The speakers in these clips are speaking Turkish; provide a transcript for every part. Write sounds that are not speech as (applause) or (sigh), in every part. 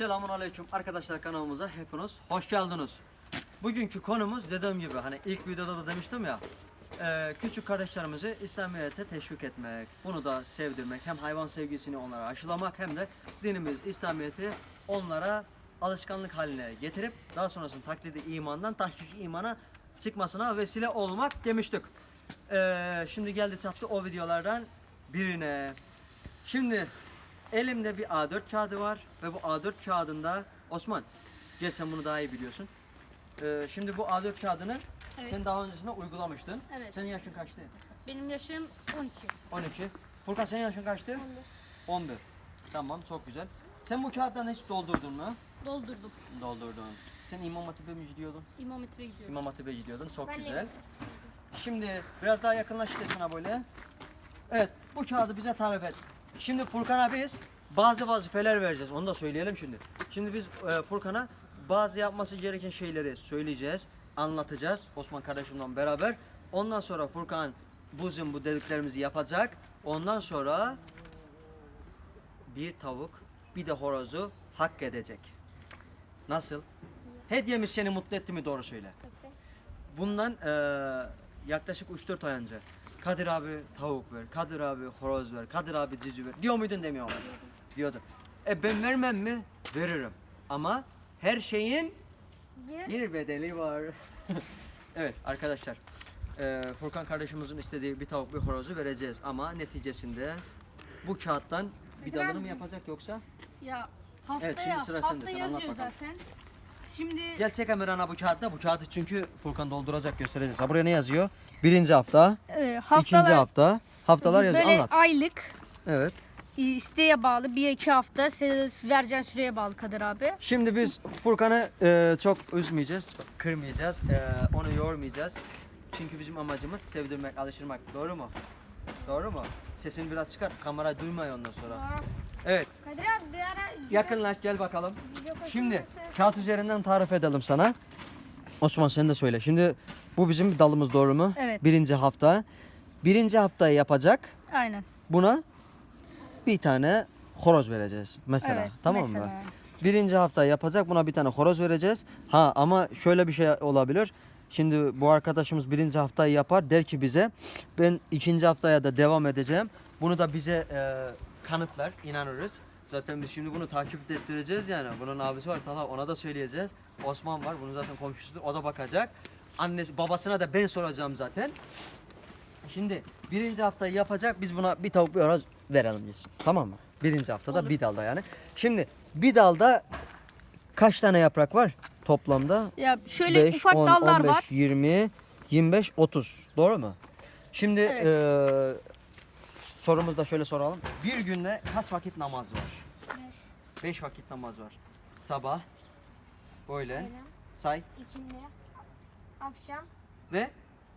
Selamun Aleyküm arkadaşlar kanalımıza hepiniz hoş geldiniz. Bugünkü konumuz dediğim gibi hani ilk videoda da demiştim ya e, küçük kardeşlerimizi İslamiyet'e teşvik etmek, bunu da sevdirmek, hem hayvan sevgisini onlara aşılamak hem de dinimiz İslamiyet'i onlara alışkanlık haline getirip daha sonrasında taklidi imandan tahkiki imana çıkmasına vesile olmak demiştik. E, şimdi geldi çattı o videolardan birine. Şimdi elimde bir A4 kağıdı var ve bu A4 kağıdında Osman gel sen bunu daha iyi biliyorsun. Ee, şimdi bu A4 kağıdını Evet. sen daha öncesinde uygulamıştın. Evet. Senin yaşın kaçtı? Benim yaşım 12. 12. Furkan senin yaşın kaçtı? 11. Tamam çok güzel. Sen bu kağıttan hiç doldurdun mu? Doldurdum. Doldurdun. Sen İmam Hatip'e mi gidiyordun? İmam Hatip'e gidiyorum. İmam Hatip'e gidiyordun. Çok Ben de güzel. Şimdi biraz daha yakınlaş sana böyle. Evet bu kağıdı bize tarif et. Şimdi Furkan'a biz bazı vazifeler vereceğiz. Onu da söyleyelim şimdi. Şimdi biz e, Furkan'a bazı yapması gereken şeyleri söyleyeceğiz. Anlatacağız Osman kardeşimle beraber. Ondan sonra Furkan bizim bu dediklerimizi yapacak. Ondan sonra bir tavuk bir de horozu hak edecek. Nasıl? Hediyemiz seni mutlu etti mi doğru söyle. Bundan eee, yaklaşık 3-4 ay önce Kadir abi tavuk ver, Kadir abi horoz ver, Kadir abi cici ver. Diyor muydun demiyor muydun? Diyordu. E ben vermem mi? Veririm. Ama her şeyin Bir bedeli var. (laughs) evet arkadaşlar. eee, Furkan kardeşimizin istediği bir tavuk bir horozu vereceğiz. Ama neticesinde bu kağıttan bir Kadir dalını mı yapacak yoksa? Ya haftaya, Evet, şimdi sıra sende, hafta sen anlat yazıyor bakalım. zaten. Şimdi Gel çek Emirhan'a bu kağıtta. Bu kağıtı çünkü Furkan dolduracak göstereceğiz. Ha buraya ne yazıyor? Birinci hafta, e, haftalar, ikinci hafta. Haftalar yazıyor. böyle Anlat. aylık Evet. e, isteğe bağlı bir iki hafta senin vereceğin süreye bağlı Kadir abi. Şimdi biz Furkan'ı e, çok üzmeyeceğiz, kırmayacağız, e, onu yormayacağız. Çünkü bizim amacımız sevdirmek, alıştırmak. Doğru mu? Doğru mu? Sesini biraz çıkar, kamerayı duymuyor ondan sonra. Evet, Kadir abi bir ara yakınlaş gel bakalım. video Şimdi kağıt üzerinden tarif edelim sana. Osman sen de söyle. Şimdi bu bizim dalımız doğru mu? Evet. Birinci hafta. Birinci haftayı yapacak. Aynen. Buna bir tane horoz vereceğiz mesela. Evet, tamam mesela. mı? Birinci hafta yapacak buna bir tane horoz vereceğiz. Ha ama şöyle bir şey olabilir. Şimdi bu arkadaşımız birinci haftayı yapar der ki bize ben ikinci haftaya da devam edeceğim. Bunu da bize e, kanıtlar inanırız. Zaten biz şimdi bunu takip ettireceğiz yani. Bunun abisi var Talha ona da söyleyeceğiz. Osman var bunun zaten komşusudur o da bakacak. Annesi babasına da ben soracağım zaten. Şimdi birinci haftayı yapacak biz buna bir tavuk bir horoz verelim gitsin. Tamam mı? Birinci haftada bir dalda yani. Şimdi bir dalda kaç tane yaprak var toplamda? Ya şöyle 5, ufak 10, dallar 15, var. 20, 25, 30. Doğru mu? Şimdi Evet. eee sorumuzu da şöyle soralım. Bir günde kaç vakit namaz var? 5 vakit namaz var. Sabah, öğlen, Öğlen, say ikindi, akşam, ve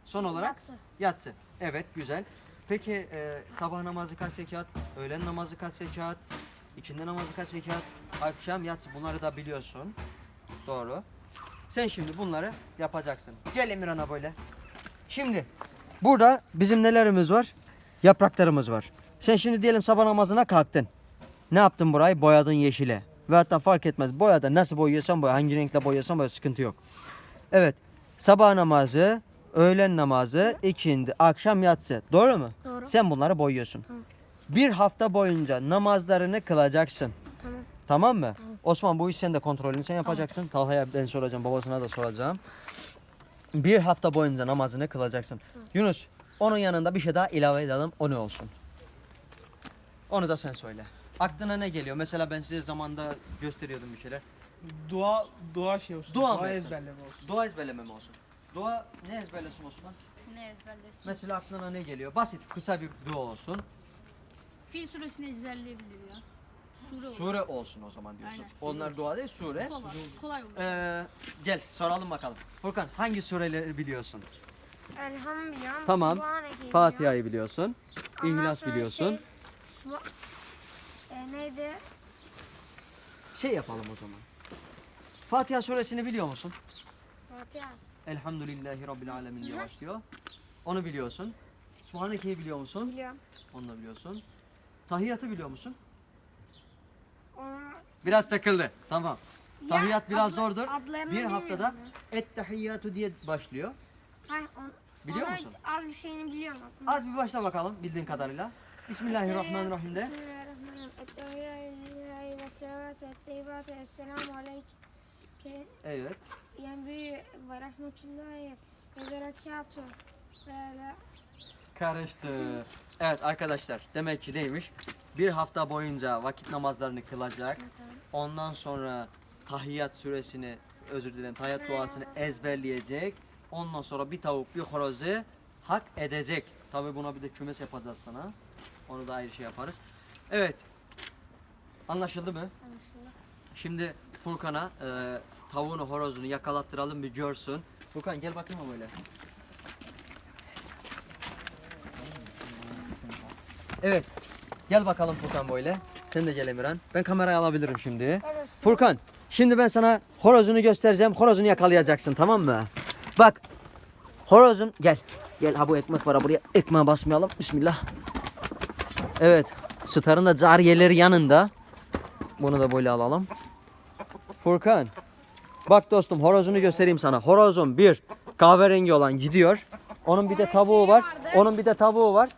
son olarak yatsı. Yatsı. Evet güzel. Peki e, sabah namazı kaç rekat? Öğlen namazı kaç rekat? İkindi namazı kaç rekat? Akşam yatsı bunları da biliyorsun. Doğru. Sen şimdi bunları yapacaksın. Gel Emirhan'a böyle. Şimdi burada bizim nelerimiz var? Yapraklarımız var. Sen şimdi diyelim sabah namazına kalktın. Ne yaptın burayı? Boyadın yeşile. Ve hatta fark etmez. Boyada nasıl boyuyorsan boya, hangi renkle boyuyorsan boya sıkıntı yok. Evet. Sabah namazı, öğlen namazı, ikindi, akşam yatsı. Doğru mu? Doğru. Sen bunları boyuyorsun. Tamam. Bir hafta boyunca namazlarını kılacaksın. Tamam. Tamam mı? Osman bu iş sen de kontrolünü sen yapacaksın. Talha'ya ben soracağım, babasına da soracağım. Bir hafta boyunca namazını kılacaksın. Yunus, onun yanında bir şey daha ilave edelim. O ne olsun? Onu da sen söyle. Aklına ne geliyor? Mesela ben size zamanda gösteriyordum bir şeyler. Dua dua şey olsun. Dua Dua, mı etsin? ezberleme olsun. Dua ezberleme mi olsun? Dua ne ezberlesin Osman? Ne ezberlesin? Mesela aklına ne geliyor? Basit, kısa bir dua olsun. Fil suresini ezberleyebilir ya. Sure olur. Sure olsun o zaman diyorsun. Aynen, sure Onlar olsun. dua değil, sure. Kolay, kolay olur. Ee, gel soralım bakalım. Furkan hangi sureleri biliyorsun? Biliyorum. Tamam. Subhaneke. Fatiha'yı biliyorsun. Ondan İhlas sonra biliyorsun. Şey, Suba- e, neydi? Şey yapalım o zaman. Fatiha suresini biliyor musun? Fatiha. Elhamdülillahi Rabbil Alemin diye başlıyor. Onu biliyorsun. Subhaneke'yi biliyor musun? Biliyorum. Onu da biliyorsun. Tahiyyatı biliyor musun? Onu Biraz takıldı. Tamam. Tahiyyat biraz zordur. adlarını Bir bilmiyorum haftada ya. et tahiyyatü diye başlıyor. Hayır, on, Biliyor ona musun? Az bir şeyini biliyorum aslında. Az bir başla bakalım bildiğin kadarıyla. Bismillahirrahmanirrahim de. Bismillahirrahmanirrahim. Evet. yenbi ve rahmetullahi ve berekatuhu ve Karıştı. Evet arkadaşlar demek ki neymiş? Bir hafta boyunca vakit namazlarını kılacak. Ondan sonra tahiyyat suresini özür dilerim tahiyyat duasını ezberleyecek. Ondan sonra bir tavuk bir horozu hak edecek. Tabi buna bir de kümes yapacağız sana. Onu da ayrı şey yaparız. Evet. Anlaşıldı mı? anlaşıldı. Şimdi Furkan'a e, tavuğunu horozunu yakalattıralım bir görsün. Furkan gel bakayım ama böyle. Evet. Gel bakalım Furkan böyle. Sen de gel Emirhan. Ben kamerayı alabilirim şimdi. Evet. Furkan, şimdi ben sana horozunu göstereceğim. Horozunu yakalayacaksın tamam mı? Bak. Horozun gel. Gel ha bu ekmek var ha buraya. Ekmeğe basmayalım. Bismillah. Evet. Starın da cariyeleri yanında. Bunu da böyle alalım. Furkan. Bak dostum horozunu göstereyim sana. Horozun bir kahverengi olan gidiyor. Onun bir de tavuğu var. Onun bir de tavuğu var.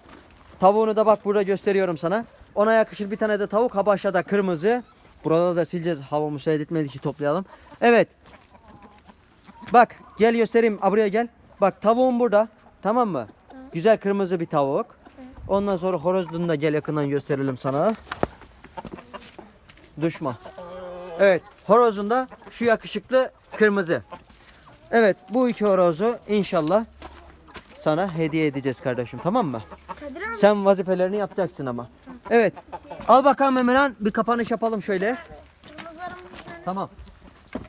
Tavuğunu da bak burada gösteriyorum sana. Ona yakışır bir tane de tavuk. Ha aşağıda kırmızı. Burada da sileceğiz. Hava müsaade etmedi ki toplayalım. Evet. Bak gel göstereyim. Ha, buraya gel. Bak tavuğum burada. Tamam mı? Güzel kırmızı bir tavuk. Ondan sonra horozunu da gel yakından gösterelim sana. Düşma. Evet. Horozun da şu yakışıklı kırmızı. Evet bu iki horozu inşallah sana hediye edeceğiz kardeşim tamam mı? Kadir abi Sen vazifelerini yapacaksın ama. Evet. Al bakalım Emirhan bir kapanış yapalım şöyle. Tamam.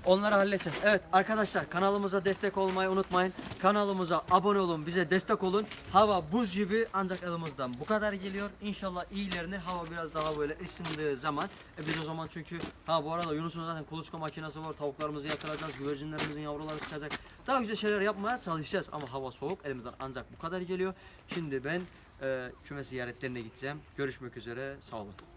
Onları halledeceğiz. Evet arkadaşlar kanalımıza destek olmayı unutmayın. Kanalımıza abone olun, bize destek olun. Hava buz gibi ancak elimizden bu kadar geliyor. İnşallah iyilerini hava biraz daha böyle ısındığı zaman. E biz o zaman çünkü ha bu arada Yunus'un zaten kuluçka makinesi var. Tavuklarımızı yakalayacağız. Güvercinlerimizin yavruları çıkacak. Daha güzel şeyler yapmaya çalışacağız. Ama hava soğuk. Elimizden ancak bu kadar geliyor. Şimdi ben e, küme ziyaretlerine gideceğim. Görüşmek üzere. Sağ olun.